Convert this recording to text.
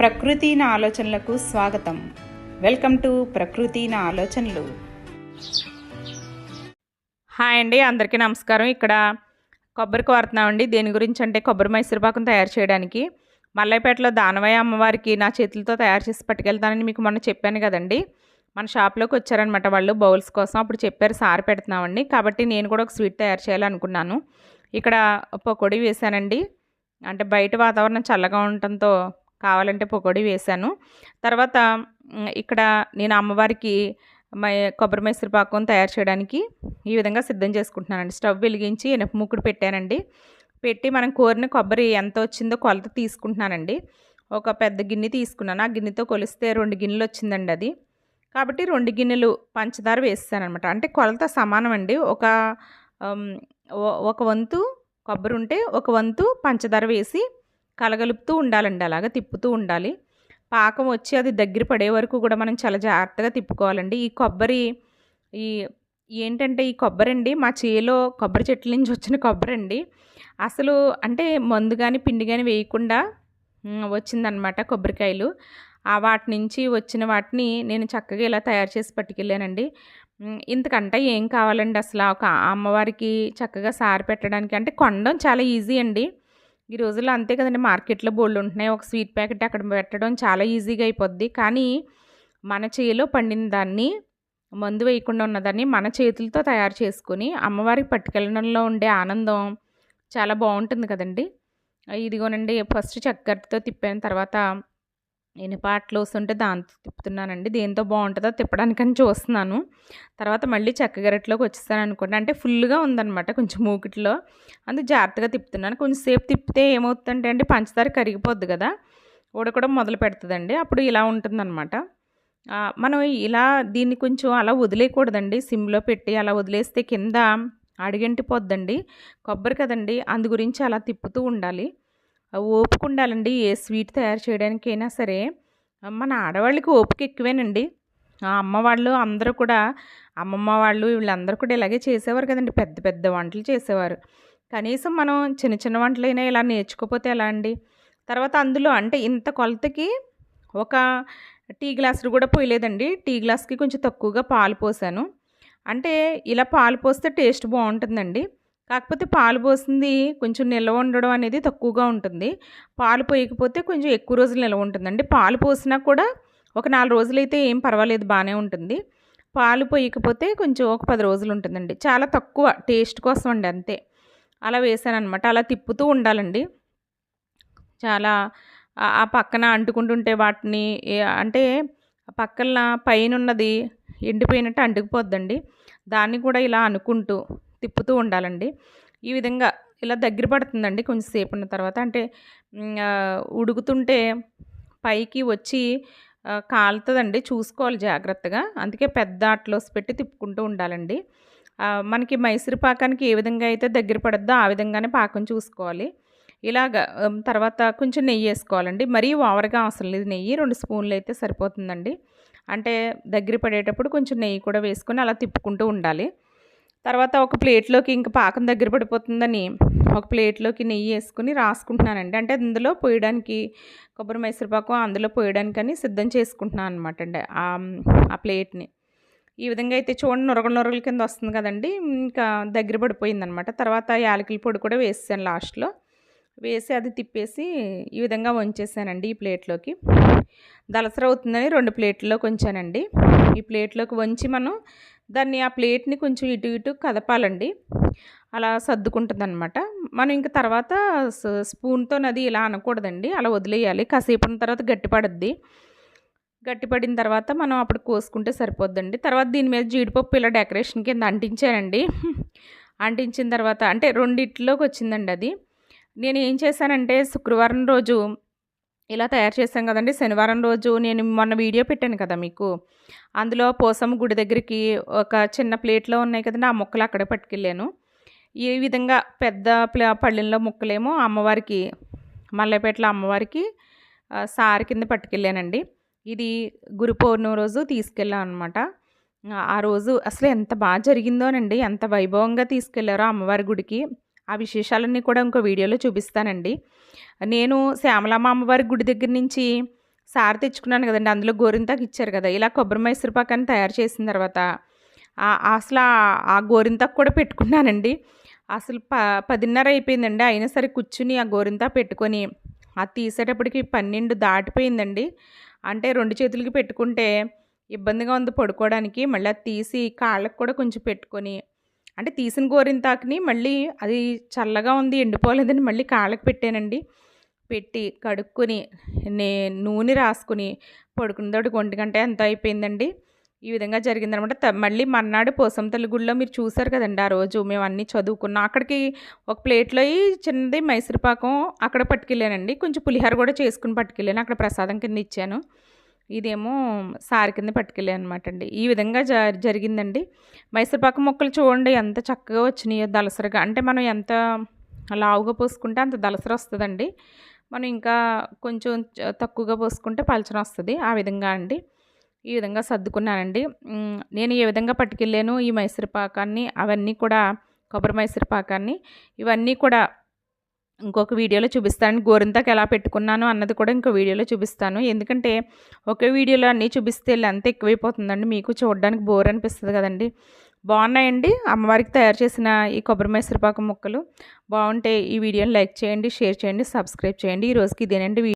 ప్రకృతి నా ఆలోచనలకు స్వాగతం. వెల్కమ్ టు ప్రకృతి నా ఆలోచనలు. హాయ్ అండి అందరికీ నమస్కారం. ఇక్కడ కొబ్బరికి వాడుతున్నామండి దేని గురించి అంటే కొబ్బరి మైసూరుపాకం తయారు చేయడానికి. మల్లైపేటలో దానవయ్య అమ్మవారికి నా చేతులతో తయారు చేసి పట్టుకెళ్తానని మీకు మొన్న చెప్పాను కదండి. మన షాప్లోకి వచ్చారనమాట వాళ్ళు బౌల్స్ కోసం. అప్పుడు చెప్పారు సారి పెడుతున్నామండి కాబట్టి నేను కూడా ఒక స్వీట్ తయారు చేయాలనుకున్నాను. ఇక్కడ పకోడీ వేశానండి. అంటే బయట వాతావరణం చల్లగా ఉండటంతో కావాలంటే పకోడీ వేశాను తర్వాత ఇక్కడ నేను అమ్మవారికి మై కొబ్బరి మైసూరు పాకం తయారు చేయడానికి ఈ విధంగా సిద్ధం చేసుకుంటున్నానండి. స్టవ్ వెలిగించి ఎనప ముక్కుడు పెట్టానండి. పెట్టి మనం కోరిన కొబ్బరి ఎంత వచ్చిందో కొలత తీసుకుంటున్నానండి. ఒక పెద్ద గిన్నె తీసుకున్నాను. ఆ గిన్నెతో కొలిస్తే రెండు గిన్నెలు వచ్చిందండి అది. కాబట్టి రెండు గిన్నెలు పంచదార వేస్తాను అనమాట అంటే కొలత సమానం అండి ఒక ఒక వంతు కొబ్బరి ఉంటే ఒక వంతు పంచదార వేసి కలగలుపుతూ ఉండాలండి అలాగా తిప్పుతూ ఉండాలి. పాకం వచ్చి అది దగ్గర పడే వరకు కూడా మనం చాలా జాగ్రత్తగా తిప్పుకోవాలండి. ఈ కొబ్బరి ఈ ఏంటంటే ఈ కొబ్బరి అండి మా చేలో కొబ్బరి చెట్ల నుంచి వచ్చిన కొబ్బరి అండి అసలు అంటే మందు కానీ పిండి కానీ వేయకుండా వచ్చిందనమాట కొబ్బరికాయలు. ఆ వాటి నుంచి వచ్చిన వాటిని నేను చక్కగా ఇలా తయారు చేసి పట్టుకెళ్ళానండి. ఇంతకంటే ఏం కావాలండి అసలు? ఒక అమ్మవారికి చక్కగా సారి పెట్టడానికి అంటే కొండం చాలా ఈజీ అండి. ఈ రోజుల్లో అంతే కదండి మార్కెట్లో బోళ్ళు ఉంటున్నాయి. ఒక స్వీట్ ప్యాకెట్ అక్కడ పెట్టడం చాలా ఈజీగా అయిపోద్ది. కానీ మన చేలో పండిన దాన్ని మందు వేయకుండా ఉన్నదాన్ని మన చేతులతో తయారు చేసుకుని అమ్మవారికి పట్టుకెళ్ళడంలో ఉండే ఆనందం చాలా బాగుంటుంది కదండి. ఇదిగోనండి ఫస్ట్ చక్కెరతో తిప్పాను తర్వాత ఎనిపాట్లు వస్తుంటే దాంతో తిప్పుతున్నానండి. దేంతో బాగుంటుందో తిప్పడానికని చూస్తున్నాను. తర్వాత మళ్ళీ చెక్కగరట్లోకి వచ్చేస్తాను అనుకోండి. అంటే ఫుల్గా ఉందన్నమాట కొంచెం మూకిట్లో. అందుకు జాగ్రత్తగా తిప్పుతున్నాను. కొంచెం సేపు తిప్పితే ఏమవుతుందంటే అండి పంచదార కరిగిపోద్ది కదా. ఉడకడం మొదలు పెడుతుందండి. అప్పుడు ఇలా ఉంటుందన్నమాట. మనం ఇలా దీన్ని కొంచెం అలా వదిలేయకూడదండి. సిమ్లో పెట్టి అలా వదిలేస్తే కింద అడిగంటిపోద్దండి. కొబ్బరి కదండి. అందు గురించి అలా తిప్పుతూ ఉండాలి. ఓపిక ఉండాలండి ఏ స్వీట్ తయారు చేయడానికైనా సరే. మన ఆడవాళ్ళకి ఓపిక ఎక్కువేనండి. ఆ అమ్మ వాళ్ళు అందరూ కూడా అమ్మమ్మ వాళ్ళు వీళ్ళందరూ కూడా ఇలాగే చేసేవారు కదండి. పెద్ద పెద్ద వంటలు చేసేవారు. కనీసం మనం చిన్న చిన్న వంటలైనా ఇలా నేర్చుకోపోతే ఎలా అండి? తర్వాత అందులో అంటే ఇంత కొలతకి ఒక టీ గ్లాసులు కూడా పోయలేదండి. టీ గ్లాస్కి కొంచెం తక్కువగా పాలు పోసాను. అంటే ఇలా పాలు పోస్తే టేస్ట్ బాగుంటుందండి. కాకపోతే పాలు పోసింది కొంచెం నిల్వ ఉండడం అనేది తక్కువగా ఉంటుంది. పాలు పోయకపోతే కొంచెం ఎక్కువ రోజులు నిల్వ ఉంటుందండి పాలు పోసినా కూడా ఒక నాలుగు రోజులైతే ఏం పర్వాలేదు బాగానే ఉంటుంది. పాలు పోయకపోతే కొంచెం ఒక పది రోజులు ఉంటుందండి. చాలా తక్కువ టేస్ట్ కోసం అండి అంతే. అలా వేసాను అలా తిప్పుతూ ఉండాలండి. చాలా ఆ- పక్కన అంటుకుంటుంటే వాటిని అంటే పక్కన పైన ఉన్నది ఎండిపోయినట్టు అంటుకుపోద్దండి. దాన్ని కూడా ఇలా అనుకుంటూ తిప్పుతూ ఉండాలండి. ఈ విధంగా ఇలా దగ్గర పడుతుందండి కొంచెం సేపు ఉన్న తర్వాత. అంటే ఉడుకుతుంటే పైకి వచ్చి కాలుతుందండి. చూసుకోవాలి జాగ్రత్తగా. అందుకే పెద్ద అట్లోస్ పెట్టి తిప్పుకుంటూ ఉండాలండి. మనకి మైసూరు పాకానికి ఏ విధంగా అయితే దగ్గర పడద్దో ఆ విధంగానే పాకం చూసుకోవాలి. ఇలాగ తర్వాత కొంచెం నెయ్యి వేసుకోవాలండి. మరీ ఓవర్గా అవసరం లేదు. నెయ్యి రెండు స్పూన్లు అయితే సరిపోతుందండి. అంటే దగ్గర పడేటప్పుడు కొంచెం నెయ్యి కూడా వేసుకొని అలా తిప్పుకుంటూ ఉండాలి. తర్వాత ఒక ప్లేట్లోకి ఇంకా పాకం దగ్గర పడిపోతుందని ఒక ప్లేట్లోకి నెయ్యి వేసుకుని రాసుకుంటున్నానండి. అంటే అందులో పోయడానికి కొబ్బరి మైసూరుపాకం అందులో పోయడానికని సిద్ధం చేసుకుంటున్నాను అనమాట అండి ఆ- ప్లేట్ని. ఈ విధంగా అయితే చూడండి నొరగల నొరగల కింద వస్తుంది కదండి. ఇంకా దగ్గర పడిపోయిందనమాట తర్వాత యాలకుల పొడి కూడా వేసాను లాస్ట్లో. వేసి అది తిప్పేసి ఈ విధంగా వంచేసానండి ఈ ప్లేట్లోకి. దలసర అవుతుందని రెండు ప్లేట్లోకి వంచానండి ఈ ప్లేట్లోకి వంచి మనం దాన్ని ఆ ప్లేట్ని కొంచెం ఇటు ఇటు కదపాలండి. అలా సర్దుకుంటుంది అనమాట మనం ఇంకా తర్వాత స్పూన్తో అది ఇలా అనకూడదండి. అలా వదిలేయాలి. కాసేపు ఉన్న తర్వాత గట్టిపడుద్ది. గట్టిపడిన తర్వాత మనం అప్పుడు కోసుకుంటే సరిపోద్దండి. తర్వాత దీని మీద జీడిపప్పు ఇలా డెకరేషన్ కింద అంటించానండి. అంటించిన తర్వాత అంటే రెండిట్లోకి వచ్చిందండి అది. నేను ఏం చేశానంటే శుక్రవారం రోజు ఇలా తయారు చేశాం కదండి. శనివారం రోజు నేను మొన్న వీడియో పెట్టాను కదా మీకు. అందులో పోసమ్మ గుడి దగ్గరికి ఒక చిన్న ప్లేట్లో ఉన్నాయి కదండి. ఆ ముక్కలు అక్కడే పట్టుకెళ్ళాను. ఈ విధంగా పెద్ద పళ్ళెంలో ముక్కలేమో అమ్మవారికి మల్లెపేటలో అమ్మవారికి సారి కింద పట్టుకెళ్ళానండి. ఇది గురు పౌర్ణమి రోజు తీసుకెళ్ళాం అనమాట ఆ రోజు అసలు ఎంత బాగా జరిగిందోనండి. ఎంత వైభవంగా తీసుకెళ్ళారో అమ్మవారి గుడికి. ఆ విశేషాలన్నీ కూడా ఇంకో వీడియోలో చూపిస్తానండి. నేను శ్యామలమ్మ అమ్మవారి గుడి దగ్గర నుంచి సార్ తెచ్చుకున్నాను కదండి. అందులో గోరింతాకు ఇచ్చారు కదా. ఇలా కొబ్బరి మైసూరుపాకాన్ని తయారు చేసిన తర్వాత అసలు ఆ గోరింతాకు కూడా పెట్టుకున్నానండి. అసలు ప పదిన్నర అయిపోయిందండి. అయినా సరే కూర్చుని ఆ గోరింతా పెట్టుకొని అది తీసేటప్పటికి పన్నెండు దాటిపోయిందండి. అంటే రెండు చేతులకి పెట్టుకుంటే ఇబ్బందిగా ఉంది పడుకోవడానికి. మళ్ళీ అది తీసి కాళ్ళకు కూడా కొంచెం పెట్టుకొని అంటే తీసిన గోరింతాకుని మళ్ళీ అది చల్లగా ఉంది ఎండిపోలేదని మళ్ళీ కాళ్ళకి పెట్టానండి. పెట్టి కడుక్కొని నే నూనె రాసుకుని పడుకున్నతోటి ఒంటి గంట ఎంత అయిపోయిందండి. ఈ విధంగా జరిగిందనమాట. మళ్ళీ మర్నాడు పోసంతల్లి గుడిలో మీరు చూసారు కదండి ఆ రోజు మేము అన్నీ చదువుకున్నాం. అక్కడికి ఒక ప్లేట్లో చిన్నది మైసూరుపాకం అక్కడ పట్టుకెళ్ళానండి. కొంచెం పులిహోర కూడా చేసుకుని పట్టుకెళ్ళాను. అక్కడ ప్రసాదం కింద ఇచ్చాను. ఇదేమో సారి కింద పట్టుకెళ్ళాను అనమాట అండి ఈ విధంగా జ జరిగిందండి. మైసూరుపాకం మొక్కలు చూడండి ఎంత చక్కగా వచ్చినాయో దలసరిగా. అంటే మనం ఎంత లావుగా పోసుకుంటే అంత దలసర వస్తుందండి. మనం ఇంకా కొంచెం తక్కువగా పోసుకుంటే పలచన వస్తుంది. ఆ విధంగా అండి. ఈ విధంగా సర్దుకున్నానండి. నేను ఏ విధంగా పట్టుకెళ్ళాను ఈ మైసూర్పాకాన్ని అవన్నీ కూడా కొబ్బరి మైసూర్పాకాన్ని ఇవన్నీ కూడా ఇంకొక వీడియోలో చూపిస్తాను. గోరింతకు ఎలా పెట్టుకున్నాను అన్నది కూడా ఇంకో వీడియోలో చూపిస్తాను. ఎందుకంటే ఒకే వీడియోలో అన్నీ చూపిస్తే లెంత్ ఎక్కువైపోతుందండి. మీకు చూడడానికి బోర్ అనిపిస్తుంది కదండి. బాగున్నాయండి. అమ్మవారికి తయారు చేసిన ఈ కొబ్బరి మైసూరుపాకు ముక్కలు. బాగుంటే ఈ వీడియోని లైక్ చేయండి షేర్ చేయండి సబ్స్క్రైబ్ చేయండి. ఈ రోజుకి ఇదేనండి